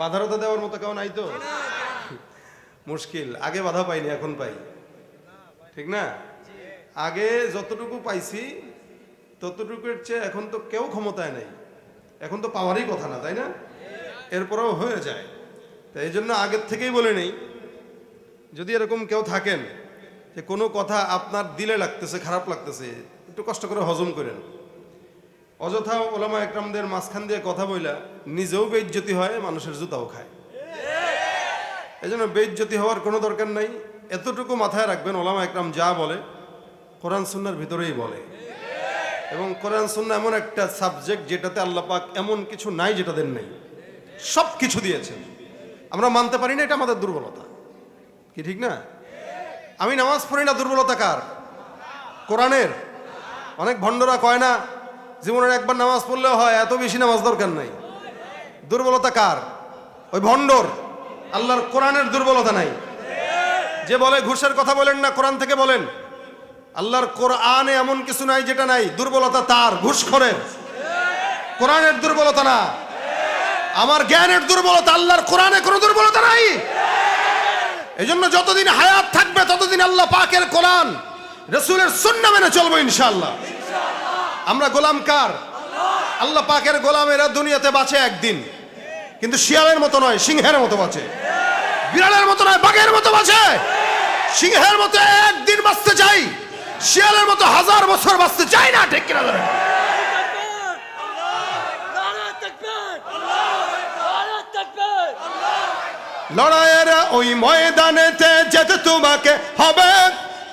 বাধারতা দেওয়ার মতো কেউ নাই তো? মুশকিল। আগে বাধা পাইনি, এখন পাই। ঠিক না? আগে যতটুকু পাইছি, ততটুকুর চেয়ে এখন তো কেউ ক্ষমতায় নেই। এখন তো পাওয়ারই কথা না, তাই না? এরপরেও হয়ে যায়। তাই এই জন্য আগের থেকেই বলে নেই। যদি এরকম কেউ থাকেন, যে কোনো কথা আপনার দিলে লাগতেছে, খারাপ লাগতেছে, একটু কষ্ট করে হজম করেন। অযথা ওলামা একরামদের মাঝখান দিয়ে কথা বইলা নিজেও বেজ্জতি হয়, মানুষের জুতাও খায়। এই জন্য বেজ্জতি হওয়ার কোনো দরকার নাই। এতটুকু মাথায় রাখবেন, ওলামা একরাম যা বলে, কোরআন সুন্নার ভিতরেই বলে। এবং কোরআন সুন্না এমন একটা সাবজেক্ট যেটাতে আল্লাহ পাক এমন কিছু নাই যেটা দেন নেই। সব কিছু দিয়েছেন। আমরা মানতে পারি না, এটা আমাদের দুর্বলতা। কি ঠিক না? আমি নামাজ পড়ি না, দুর্বলতা কার? কোরআনের। অনেক ভণ্ডরা কয় না জীবনের একবার নামাজ পড়লেও হয়, এত বেশি নামাজ দরকার নাই। দুর্বলতা কার? ওই ভণ্ডর। আল্লাহর কোরআনের দুর্বলতা নাই। যে বলে ঘুষের কথা বলেন না, কোরআন থেকে বলেন। আল্লাহর কোরআনে এমন কিছু নাই যেটা নাই, দুর্বলতা তার, ঘুষখোরের। কোরআনের দুর্বলতা না। আমার জ্ঞানের দুর্বলতা, আল্লাহর কোরআনে কোনো দুর্বলতা নাই। এই জন্য যতদিন হায়াত থাকবে, ততদিন আল্লাহ পাকের কোরআন, রসুলের সুন্না মেনে চলবো ইনশাআল্লাহ। আমরা গোলাম কার? আল্লাহ পাকের গোলামেরা দুনিয়াতে বাঁচে একদিন। কিন্তু শিয়ালের মতো নয়, সিংহের মতো বাঁচে। বিড়ালের মতো নয়, বাঘের মতো বাঁচে। সিংহের মতো একদিন বাঁচতে চাই, শিয়ালের মতো হাজার বছর বাঁচতে চাই না, ঠিক কিনা ধরে? লড়াইয়ের ওই ময়দানেতে যেতে তোমাকে হবে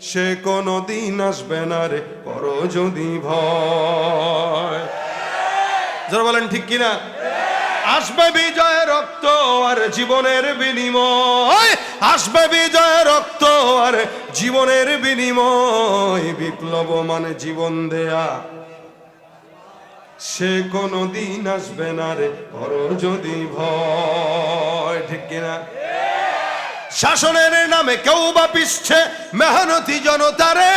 সে কোনো দিন আসবে না রে, করো যদি ভয়। যারা বলেন ঠিক কিনা? আসবে বিজয় রক্ত আর জীবনের বিনিময়। আসবে বিজয় রক্ত আর জীবনের বিনিময়। বিপ্লব মানে জীবন দেয়া। সে কোনো দিন আসবে না রে, করো যদি ভয়। ঠিক কিনা? শাসনের নামে কেউ বা পিসছে মেহনতি জনতারে,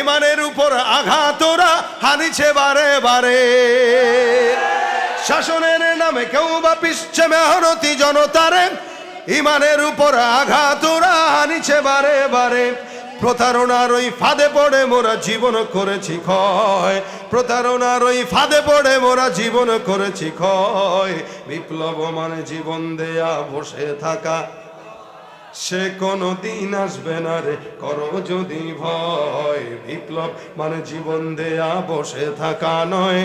ইমানের উপর আঘাত ওরা হানিছে বারে বারে। শাসনের নামে কেউ বা পিসছে মেহনতি জনতারে, ইমানের উপর আঘাত ওরা হানিছে বারে বারে। প্রতারণার ওই ফাঁদে পড়ে মোরা জীবন করেছি ক্ষয়। প্রতারণার ওই ফাঁদে পড়ে মোরা জীবন করেছি ক্ষয়। বিপ্লব মানে জীবন দেয়া বসে থাকা সে কোনো দিন আসবে না রে, করো যদি ভয়। বিপ্লব মানে জীবন দেয়া, বসে থাকা নয়।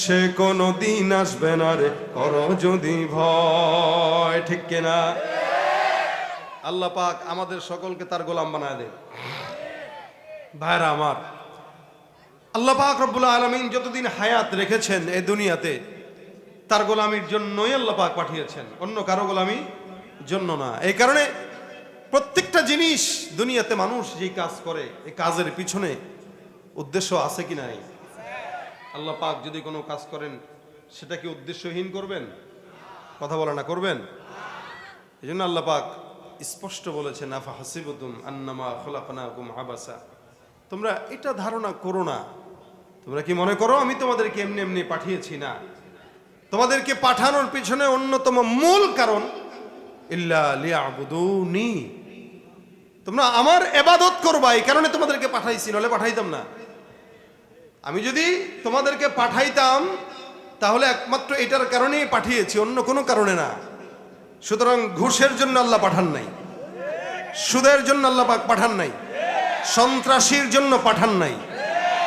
সে কোনো দিন আসবে না রে, করো যদি ভয়। ঠিক কিনা আল্লাহ পাক আমাদের সকলকে তার গোলাম বানায় দেন। ভাইরা আমার, আল্লাহ পাক রব্বুল আলমিন যতদিন হায়াত রেখেছেন এই দুনিয়াতে, তার গোলামির জন্যই আল্লাহ পাক পাঠিয়েছেন। অন্য কারও গোলামি জন্য না। এই কারণে প্রত্যেকটা জিনিস দুনিয়াতে মানুষ যেই কাজ করে, এই কাজের পিছনে উদ্দেশ্য আছে কি নাই? আল্লাহ পাক যদি কোনো কাজ করেন, সেটা কি উদ্দেশ্যহীন করবেন? কথা বলে না করবেন? এই জন্য আল্লাহ পাক স্পষ্ট বলেছেন, আফা হাসিবুতুম আন্নামা খোলাফানাকুম আবাসা তোমরা এটা ধারণা করো না। তোমরা কি মনে করো, আমি তোমাদেরকে এমনি এমনি পাঠিয়েছি না? তোমাদেরকে পাঠানোর পিছনে অন্যতম মূল কারণ, ইল্লা লিয়াবুদুনি। তোমরা আমার এবাদত করবা, এই কারণে তোমাদেরকে পাঠাইছি নাহলে পাঠাইতাম না। আমি যদি তোমাদেরকে পাঠাইতাম, তাহলে একমাত্র এটার কারণেই পাঠিয়েছি, অন্য কোনো কারণে না। সুতরাং ঘুষের জন্য আল্লাহ পাঠান নাই। সুদের জন্য আল্লাহ পাঠান নাই। সন্ত্রাসীর জন্য পাঠান নাই।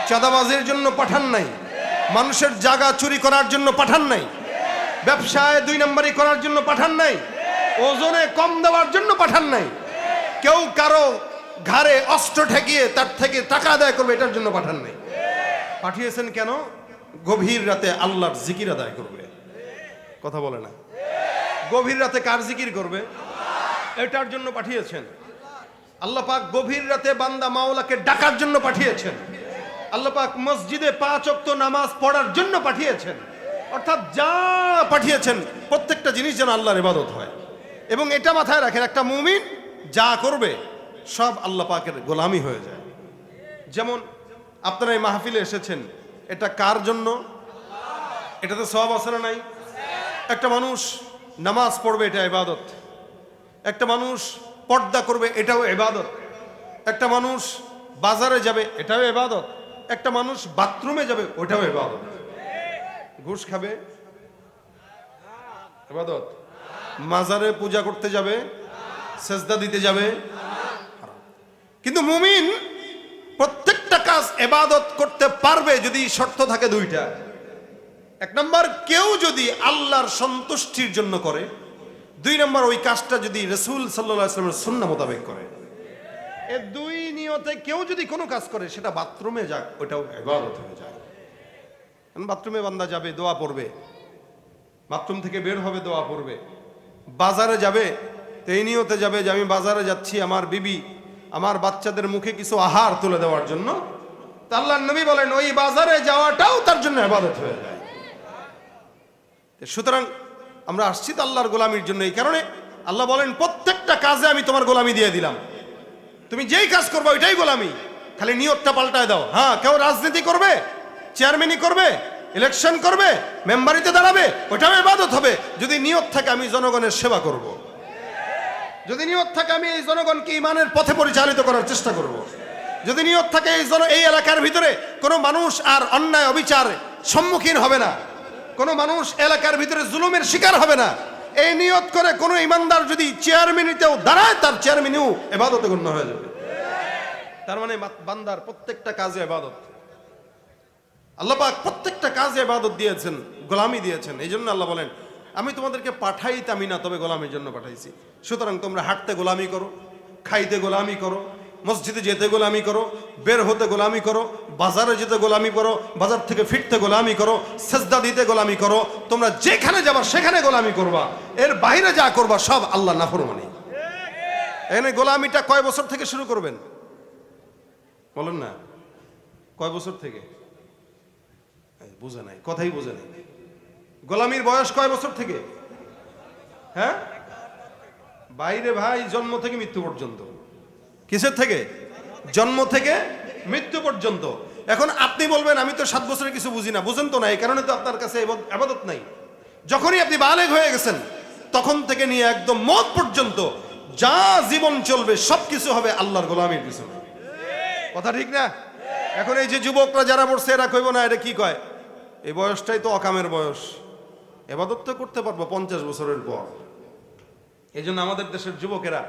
চাঁদাবাজির জন্য পাঠান নাই। মানুষের জায়গা চুরি করার জন্য পাঠান নাই। ব্যবসায় দুই নম্বরই করার জন্য পাঠান নাই। ওজনে কম দেওয়ার জন্য পাঠান নাই। কেউ কারও ঘাড়ে অস্ত্র ঠেকিয়ে তার থেকে টাকা আদায় করবে, এটার জন্য পাঠান নাই। পাঠিয়েছেন কেন? গভীর রাতে আল্লাহর জিকির আদায় করবে। কথা বলে না। গভীর রাতে কার জিকির করবে? এটার জন্য পাঠিয়েছেন। আল্লাহ পাক গভীর রাতে বান্দা মাওলাকে ডাকার জন্য পাঠিয়েছেন। আল্লাহ পাক মসজিদে পাঁচ ওয়াক্ত নামাজ পড়ার জন্য পাঠিয়েছেন। অর্থাৎ যা পাঠিয়েছেন, প্রত্যেকটা জিনিস যেন আল্লাহর ইবাদত হয়। এবং এটা মাথায় রাখেন, একটা মুমিন যা করবে, সব আল্লাহ পাকের গোলামি হয়ে যায়। যেমন আপনারা এই মাহফিলে এসেছেন, এটা কার জন্য? এটাতে সব না নাই? একটা মানুষ নামাজ পড়বে, এটা ইবাদত। একটা মানুষ পর্দা করবে, এটাও এবাদত একটা মানুষ বাজারে যাবে, এটাও এবাদত একটা মানুষ বাথরুমে যাবে, ওটাও এবাদত ঘুষ খাবে? এবাদত মাজারে পূজা করতে যাবে সেজদা দিতে যাবে? কিন্তু মুমিন প্রত্যেকটা কাজ এবাদত করতে পারবে যদি শর্ত থাকে দুইটা। এক নম্বর, কেউ যদি আল্লাহর সন্তুষ্টির জন্য করে, দুই নম্বর, ওই কাজটা যদি রসুল সাল্লামের সুন্না মোতাবেক করে। এ দুই নিয়তে কেউ যদি কোনো কাজ করে, সেটা বাথরুমে যাক, ওটাও এবাদত হয়ে যায়। বাথরুমে বান্দা যাবে, দোয়া পড়বে। বাথরুম থেকে বের হবে, দোয়া পড়বে। বাজারে যাবে তো এই যাবে যে আমি বাজারে যাচ্ছি আমার বিবি আমার বাচ্চাদের মুখে কিছু আহার তুলে দেওয়ার জন্য। তা আল্লাহ নবী বলেন, ওই বাজারে যাওয়াটাও তার জন্য আবাদত হয়ে যায়। সুতরাং আমরা আসছি তো আল্লাহর গোলামির জন্য। এই কারণে আল্লাহ বলেন, প্রত্যেকটা কাজে আমি তোমার গোলামি দিয়ে দিলাম। তুমি যেই কাজ করবে ওইটাই গোলামি। খালি নিয়তটা পাল্টায় দাও। হ্যাঁ কেউ রাজনীতি করবে, চেয়ারম্যানই করবে, ইলেকশন করবে, মেম্বারিতে দাঁড়াবে ওটাও ইবাদত হবে। যদি নিয়ত থাকে, আমি জনগণের সেবা করব। যদি নিয়ত থাকে, আমি এই জনগণকে ইমানের পথে পরিচালিত করার চেষ্টা করব। যদি নিয়ত থাকে, এই জন এই এলাকার ভিতরে কোনো মানুষ আর অন্যায় অবিচার সম্মুখীন হবে না। কোনো মানুষ এলাকার ভিতরে জুলুমের শিকার হবে না। এই নিয়ত করে কোনো ইমানদার যদি চেয়ারম্যানিতেও দাঁড়ায়, তার চেয়ারম্যানও এবাদতে গণ্য হয়ে যাবে। তার মানে বান্দার প্রত্যেকটা কাজে এবাদত। আল্লাহ পাক প্রত্যেকটা কাজে এবাদত দিয়েছেন, গোলামি দিয়েছেন। এই জন্য আল্লাহ বলেন আমি তোমাদেরকে পাঠাইতামই না, তবে গোলামের জন্য পাঠাইছি। সুতরাং তোমরা হাঁটতে গোলামি করো, খাইতে গোলামি করো, মসজিদে যেতে গোলামি করো, বের হতে গোলামি করো, বাজারে যেতে গোলামি করো, বাজার থেকে ফিরতে গোলামি করো, সেজদা দিতে গোলামি করো, তোমরা যেখানে যাবা সেখানে গোলামি করবা। এর বাইরে যা করবা সব আল্লাহ নাফরমানি। এখানে গোলামিটা কয় বছর থেকে শুরু করবেন? বলেন না। কয় বছর থেকে? বুঝে নাই, কথাই বুঝে নাই। গোলামির বয়স কয় বছর থেকে? হ্যাঁ? বাইরে ভাই, জন্ম থেকে মৃত্যু পর্যন্ত। কিসের থেকে? জন্ম থেকে মৃত্যু পর্যন্ত। এখন আপনি বলবেন, আমি তো সাত বছরের কিছু বুঝি না। বুঝেন তো না, এই কারণে তো আপনার কাছে আবাদত নাই। যখনই আপনি বালেগ হয়ে গেছেন, তখন থেকে নিয়ে একদম মত পর্যন্ত যা জীবন চলবে সব কিছু হবে আল্লাহর গোলামির পিছনে। কথা ঠিক না? এখন এই যে যুবকরা যারা পড়ছে, এরা কইব না, এটা কি কয়? এই বয়সটাই তো অকামের বয়স। এবাদত তো করতে পারব পঞ্চাশ বছরের পর। এই জন্য আমাদের দেশের যুবকেরা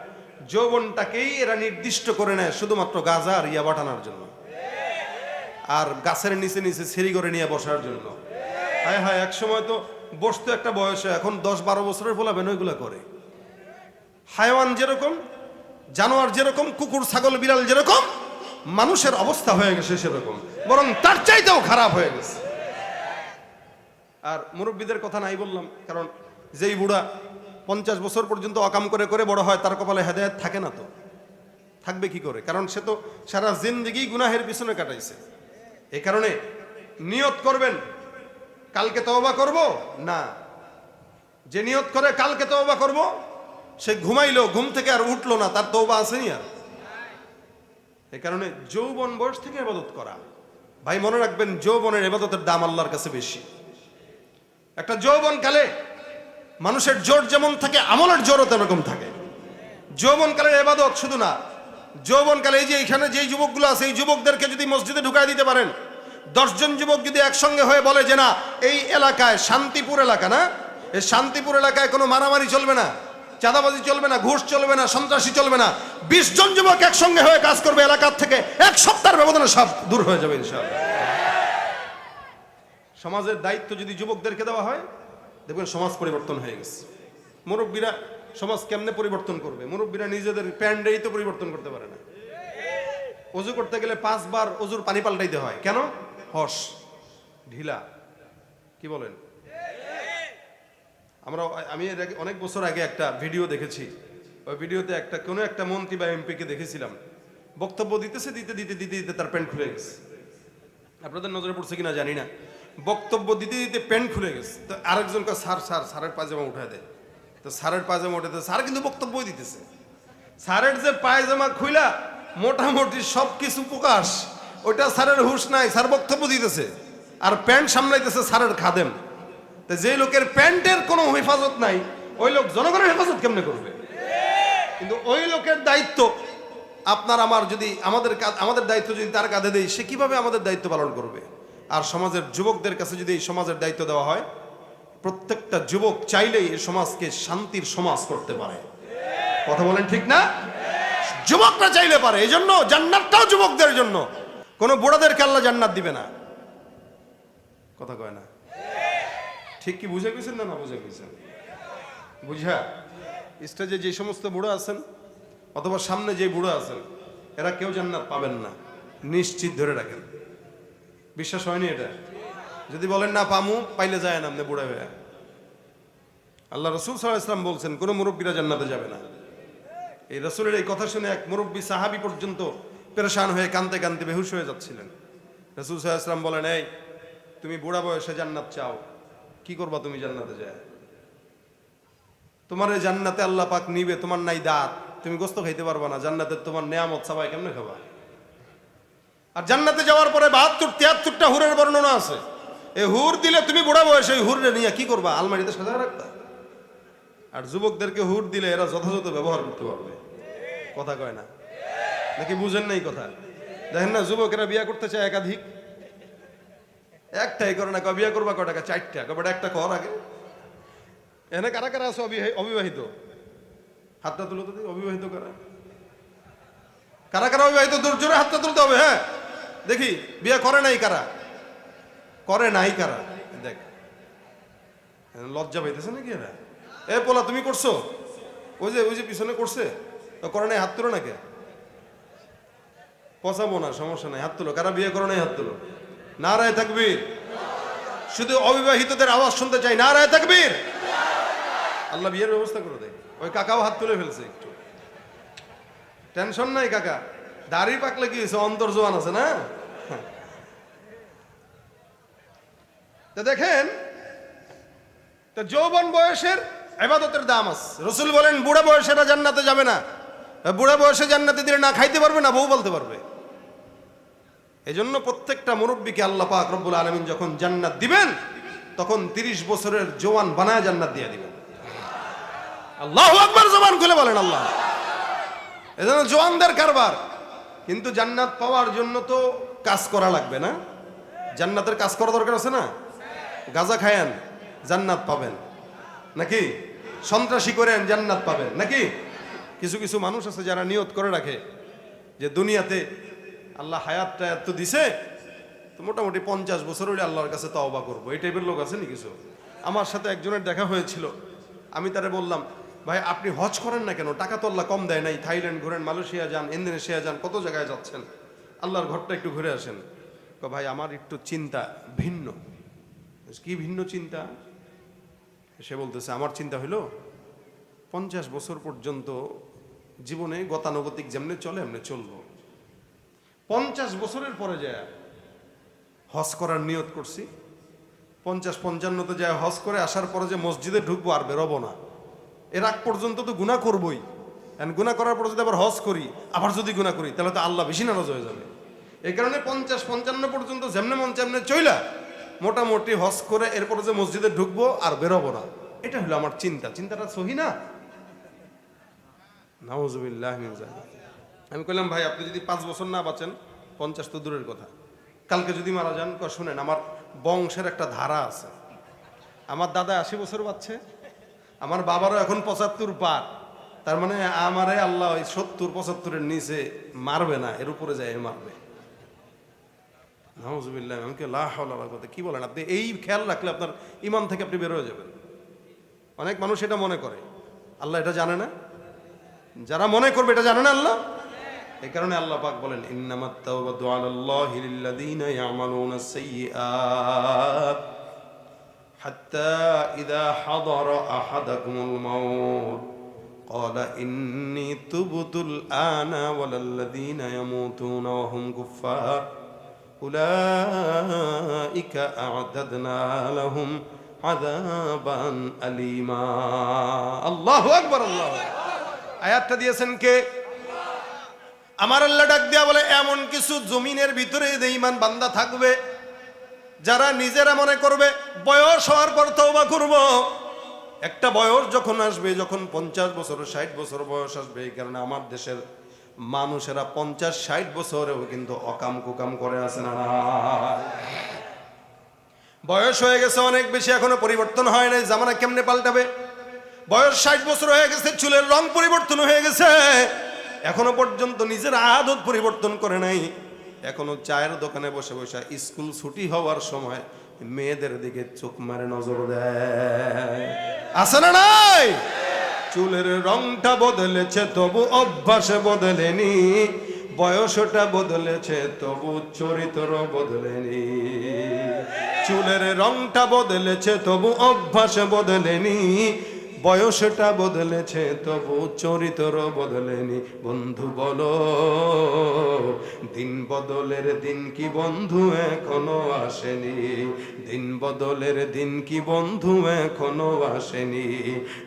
যৌবনটাকেই এরা নির্দিষ্ট করে নেয় শুধুমাত্র গাজা আর ইয়া বাটানোর জন্য। আর গাছের নিচে নিচে সিঁড়ি করে নিয়ে বসার জন্য। হায় হায়, এক সময় তো বসতো একটা বয়সে, এখন দশ বারো বছরের ফলাবেন ওইগুলো করে। হায়ওয়ান যেরকম, জানোয়ার যেরকম, কুকুর, ছাগল, বিড়াল যেরকম, মানুষের অবস্থা হয়ে গেছে সেরকম। বরং তার চাইতেও খারাপ হয়ে গেছে। আর মুরব্বীদের কথা নাই বললাম, কারণ যেই বুড়া পঞ্চাশ বছর পর্যন্ত অকাম করে করে বড় হয়, তার কপালে হেদায়ত থাকে না তো। থাকবে কি করে? কারণ সে তো সারা জিন্দগি গুনাহের পিছনে কাটাইছে। এই কারণে নিয়ত করবেন, কালকে তওবা করব? না। যে নিয়ত করে কালকে তওবা করব, সে ঘুমাইলো, ঘুম থেকে আর উঠল না, তার তওবা আসেনি আর। এই কারণে যৌবন বয়স থেকে এবাদত করা। ভাই, মনে রাখবেন, যৌবনের এবাদতের দাম আল্লাহর কাছে বেশি। একটা যৌবন কালে মানুষের জোর যেমন থাকে, আমলের জোরও তেমন থাকে। যৌবন কালের এবাদত শুধু না, যৌবন কালে এই যে এখানে যেই যুবকগুলো আছে, এই যুবকদেরকে যদি মসজিদে ঢুকাই দিতে পারেন, দশজন যুবক যদি একসঙ্গে হয়ে বলে যে না, এই এলাকায় শান্তিপুর এলাকা না, এই শান্তিপুর এলাকায় কোনো মারামারি চলবে না, চাঁদাবাজি চলবে না, ঘুষ চলবে না, সন্ত্রাসী চলবে না, বিশ জন যুবক একসঙ্গে হয়ে কাজ করবে এলাকার থেকে, এক সপ্তাহের ব্যবধানে সব দূর হয়ে যাবে ইনশাআল্লাহ। সমাজের দায়িত্ব যদি যুবকদেরকে দেওয়া হয়, দেখবেন সমাজ পরিবর্তন হয়ে গেছে। মুরব্বীরা সমাজ কেমনে পরিবর্তন করবে? মুরব্বীরা নিজেদের প্যান্ডেই তো পরিবর্তন করতে পারে না। অজু করতে গেলে পাঁচবার অজুর পানি পাল্টাইতে হয়। কেন? হস ঢিলা, কি বলেন? আমরা আমি এর অনেক বছর আগে একটা ভিডিও দেখেছি। ওই ভিডিওতে একটা কোনো একটা মন্ত্রী বা এমপিকে দেখেছিলাম। বক্তব্য দিতেছে, দিতে দিতে দিতে দিতে তার প্যান্ট খুলে গেছে। আপনাদের নজরে পড়ছে কিনা জানি না। বক্তব্য দিতে দিতে প্যান্ট খুলে গেছে। তো আরেকজন কয় স্যার স্যার, স্যারের পায়জামা উঠায় দেয়। তো স্যারের পায়জামা উঠে দেয়। স্যার কিন্তু বক্তব্যই দিতেছে। স্যারের যে পায়জামা খুইলা, মোটামুটি সব কিছু প্রকাশ। ওইটা স্যারের হুশ নাই, স্যার বক্তব্য দিতেছে। আর প্যান্ট সামলাইতেছে স্যারের খাদেম। তো যে লোকের প্যান্টের কোনো হেফাজত নাই, ওই লোক জনগণের হেফাজত কেমনে করবে? কিন্তু ওই লোকের দায়িত্ব, আপনার আমার যদি, আমাদের আমাদের দায়িত্ব যদি তার কাঁধে দেই, সে কীভাবে আমাদের দায়িত্ব পালন করবে? আর সমাজের যুবকদের কাছে যদি এই সমাজের দায়িত্ব দেওয়া হয়, প্রত্যেকটা যুবক চাইলেই এই সমাজকে শান্তির সমাজ করতে পারে। কথা বলেন ঠিক না? যুবকরা চাইলে পারে এই জন্য জান্নাতটাও যুবকদের জন্য। কোনো বুড়াদেরকে আল্লাহ জান্নাত দিবে না। কথা কয় না? ঠিক কি বুঝে গেছেন না না বুঝে গেছেন? বুঝা? স্টেজে যে সমস্ত বুড়ো আছেন, অথবা সামনে যে বুড়ো আছেন, এরা কেউ জান্নাত পাবেন না। নিশ্চিত ধরে রাখেন। বিশ্বাস হয়নি এটা? যদি বলেন না পামু, পাইলে যায় না আপনি বুড়া হয়ে। আল্লাহ রসুল সাল্লাহ ইসলাম বলছেন, কোনো মুরব্বীরা জান্নাতে যাবে না। এই রসুলের এই কথা শুনে এক মুরব্বী সাহাবি পর্যন্ত পেরেশান হয়ে কানতে কানতে বেহুশ হয়ে যাচ্ছিলেন। রসুল সাল্লাহ ইসলাম বলেন, এই, তুমি বুড়া বয়সে জান্নাত চাও, কি করবা তুমি জান্নাতে যায়? তোমার এই জান্নাতে আল্লাহ পাক নিবে, তোমার নাই দাঁত, তুমি গোস্ত খাইতে পারবা না জান্নাতে তোমার নেয়ামত সবাই কেমনে খাবা? আর জান্নাতে যাওয়ার পরে বাহাত্তর তিয়াত্তরটা হুরের বর্ণনা আছে। এই হুর দিলে তুমি বুড়া বয়সে ওই হুরে নিয়ে কি করবা? আলমারিতে সাজা রাখবা? আর যুবকদেরকে হুর দিলে এরা যথাযথ ব্যবহার করতে পারবে। কথা কয় না? নাকি বুঝেন নাই কথা? দেখেন না, যুবকেরা বিয়া করতে চায় একাধিক। একটাই করে না বিয়া করবা কয় টাকা? চারটা। কবে একটা কর আগে। এনে কারা কারা আছে অবিবাহিত? হাতটা তুলো তো অবিবাহিত কারা? কারা কারা অবিবাহিত? জোরে হাতটা তুলতে হবে হ্যাঁ? দেখি, বিয়ে করে নাই কারা? করে নাই কারা? দেখ। লজ্জা পাইতেছে নাকি এরা? এ পোলা, তুমি করছ? ওই যে ওই যে পিছনে করছে? করে নাই, হাত তুলো নাকি? পচাবো না, সমস্যা নাই, হাত তুলো। কারা বিয়ে করে নাই, হাত তুলো? না রায় থাকবির শুধু অবিবাহিতদের আওয়াজ শুনতে চাই না রায় থাকবির আল্লাহ বিয়ের ব্যবস্থা করে দেয় ওই কাকাও হাত তুলে ফেলছে একটু। টেনশন নাই, কাকা। দাড়ি পাকলে কি হয়েছে? অন্তর জোয়ান আছে না? তা দেখেন, তা যৌবন বয়সের এবাদতের দাম আছে। রসুল বলেন, বুড়া বয়সেরা জান্নাতে যাবে না। বুড়া বয়সে জান্নাতে দিলে না খাইতে পারবে না, বউ বলতে পারবে। এই জন্য প্রত্যেকটা মুরব্বীকে আল্লাহ পাক রব্বুল আলমিন যখন জান্নাত দিবেন, তখন তিরিশ বছরের জোয়ান বানায় জান্নাত দিয়ে দিবেন। আল্লাহ আকবার জবান খুলে বলেন আল্লাহ। এজন্য জোয়ানদের কারবার। কিন্তু জান্নাত পাওয়ার জন্য তো কাজ করা লাগবে না। জান্নাতের কাজ করা দরকার আছে না? গাজা খায়েন, জান্নাত পাবেন। নাকি? সন্ত্রাসী করেন, জান্নাত পাবেন। নাকি? কিছু কিছু মানুষ আছে যারা নিয়ত করে রাখে যে দুনিয়াতে আল্লাহ হায়াতটা এত দিছে, তো মোটামুটি পঞ্চাশ বছর হলে আল্লাহর কাছে তওবা করব। এই টাইপের লোক আছে নি কিছু? আমার সাথে একজনের দেখা হয়েছিল। আমি তারে বললাম ভাই, আপনি হজ করেন না কেন? টাকা তো আল্লাহ কম দেয় নাই। থাইল্যান্ড ঘুরেন, মালয়েশিয়া যান, ইন্দোনেশিয়া যান, কত জায়গায় যাচ্ছেন? আল্লাহর ঘরটা একটু ঘুরে আসেন। ভাই, আমার একটু চিন্তা ভিন্ন। কি ভিন্ন চিন্তা? সে বলতেছে, আমার চিন্তা হইল, পঞ্চাশ বছর পর্যন্ত জীবনে গতানুগতিক যেমনি চলে, এমনি চলবো। পঞ্চাশ বছরের পরে যায়, হজ করার নিয়ত করছি। পঞ্চাশ পঞ্চান্নতে যায়, হজ করে আসার পরে যে মসজিদে ঢুকবো আর বেরোবো না। এর আগ পর্যন্ত তো গুণা করবই। গুণা করার পর যদি আবার হজ করি, আবার যদি গুণা করি, তাহলে তো আল্লাহ বেশি নারাজ হয়ে যাবে। এই কারণে পঞ্চাশ, পঞ্চান্ন পর্যন্ত যেমনে মন যেমনে চইলা মোটামুটি হজ করে এরপরে যে মসজিদে ঢুকবো আর বেরোবো না। এটা হলো আমার চিন্তা। চিন্তাটা সহি না? আমি কইলাম, ভাই, আপনি যদি পাঁচ বছর না বাঁচেন, পঞ্চাশ তো দূরের কথা। কালকে যদি মারা যান শুনেন, আমার বংশের একটা ধারা আছে। আমার দাদা আশি বছর বাচ্চে আমার বাবারও এখন পঁচাত্তর পার। তার মানে আমারে আল্লাহ ওই সত্তর, পঁচাত্তরের নিচে মারবে না, এর উপরে যায় মারবে। কে বলেন আপনি? এই খেয়াল রাখলে আপনার ইমান থেকে আপনি বের হয়ে যাবেন। অনেক মানুষ এটা মনে করে। আল্লাহ এটা জানে না? যারা মনে করবে এটা জানে না আল্লাহ? এই কারণে আল্লাহ পাক বলেন, ইন্নামাত তাওবাতু আলাল্লাহি লিল্লাযীনা ইয়ামালুনা সাইয়্যাত হাত্তা ইযা হাদারা আহাদাকুমুল মাউত قال إني تبت الآن ولا الذين يموتون وهم كفار أولئك أعددنا لهم عذابا أليما الله أكبر الله আয়াতটা দিয়েছেন কে আমার আল্লাহ ডাক দেয়া বলে এমন কিছু জমিনের ভিতরে যে ইমান বান্দা থাকবে যারা নিজেরা মনে করবে, বয়স হওয়ার পর তওবা করব। একটা বয়স যখন আসবে, যখন পঞ্চাশ বছর, ষাট বছর বয়স আসবে, এই কারণে আমার দেশের মানুষেরা পঞ্চাশ, ষাট বছরেও কিন্তু অকাম কুকাম করে আছে না বয়স হয়ে গেছে অনেক বেশি, এখনও পরিবর্তন হয় নাই, জামানা কেমনে পাল্টাবে? বয়স ষাট বছর হয়ে গেছে, চুলের রং পরিবর্তন হয়ে গেছে, এখনও পর্যন্ত নিজের আদত পরিবর্তন করে নাই। এখনও চায়ের দোকানে বসে বসে স্কুল ছুটি হওয়ার সময় মেয়েদের দিকে চোখ মারে নজর দেয়। আছে না নাই? চুলের রংটা বদলেছে, তবু অভ্যাস বদলেনি। বয়সটা বদলেছে, তবু চরিত্র বদলেনি। চুলের রংটা বদলেছে, তবু অভ্যাস বদলেনি। বয়সটা বদলেছে, তবু চরিত্র বদলেনি। বন্ধু বলো, দিন বদলের দিন কি বন্ধু এখনও আসেনি? দিন বদলের দিন কি বন্ধু এখনও আসেনি?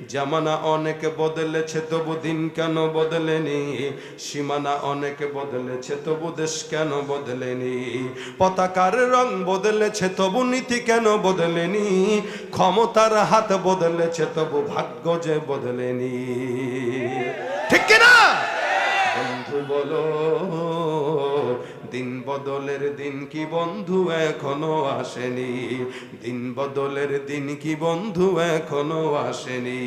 জামানা অনেক বদলেছে, তবু দিন কেন বদলেনি? সীমানা অনেক বদলেছে, তবু দেশ কেন বদলেনি? পতাকার রং বদলেছে, তবু নীতি কেন বদলেনি? ক্ষমতার হাত বদলেছে, তবু ভাগ্য যে বদলেনি ঠিক কিনা? বন্ধু বলো দিন বদলের দিন কি বন্ধু এখনও আসেনি? দিন বদলের দিন কি বন্ধু এখনও আসেনি?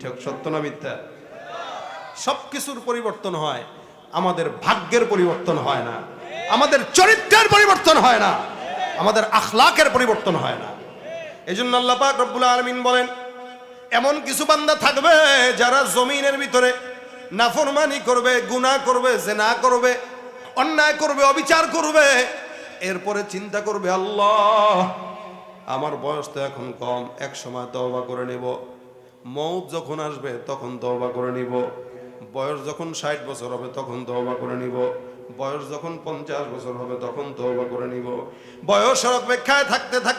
ঠিক সত্য না মিথ্যা? সব কিছুর পরিবর্তন হয় আমাদের ভাগ্যের পরিবর্তন হয় না আমাদের চরিত্রের পরিবর্তন হয় না আমাদের আখলাকের পরিবর্তন হয় না। এই জন্য আল্লাহ পাক রব্বুল আলমিন বলেন এমন কিছু বান্দা থাকবে যারা জমিনের ভিতরে নাফরমানি করবে, গুনাহ করবে, জেনা করবে, অন্যায় করবে, অবিচার করবে। এরপরে চিন্তা করবে, আল্লাহ, আমার বয়স তো এখন কম, এক সময় তওবা করে নেব। মৌত যখন আসবে, তখন তওবা করে নিব। বয়স যখন ষাট বছর হবে, তখন তওবা করে নিব। বয়স যখন পঞ্চাশ বছর হবে, তখন তওবা করে নিব। বয়স অপেক্ষায় থাকতে থাকতে